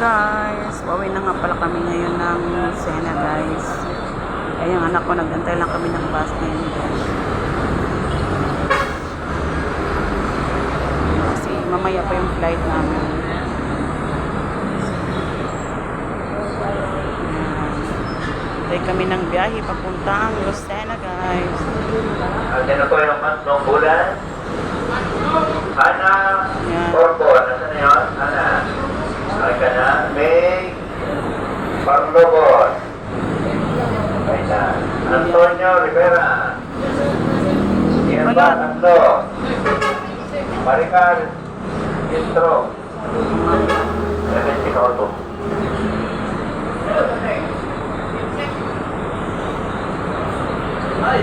guys, pauwi na nga pala kami ngayon ng Sena guys. Kaya yung anak ko nagantay lang kami ng bus ngayon guys. Kasi mamaya pa yung flight namin. Tayo kami ng biyahe papuntang Lucena guys. Na po yung matlong bulan. Ana, Ayan, May Panglobos. Ayan, Antonio Rivera. Yerba Nando. Maricar Intro. Ayan, Sinoto. Ay!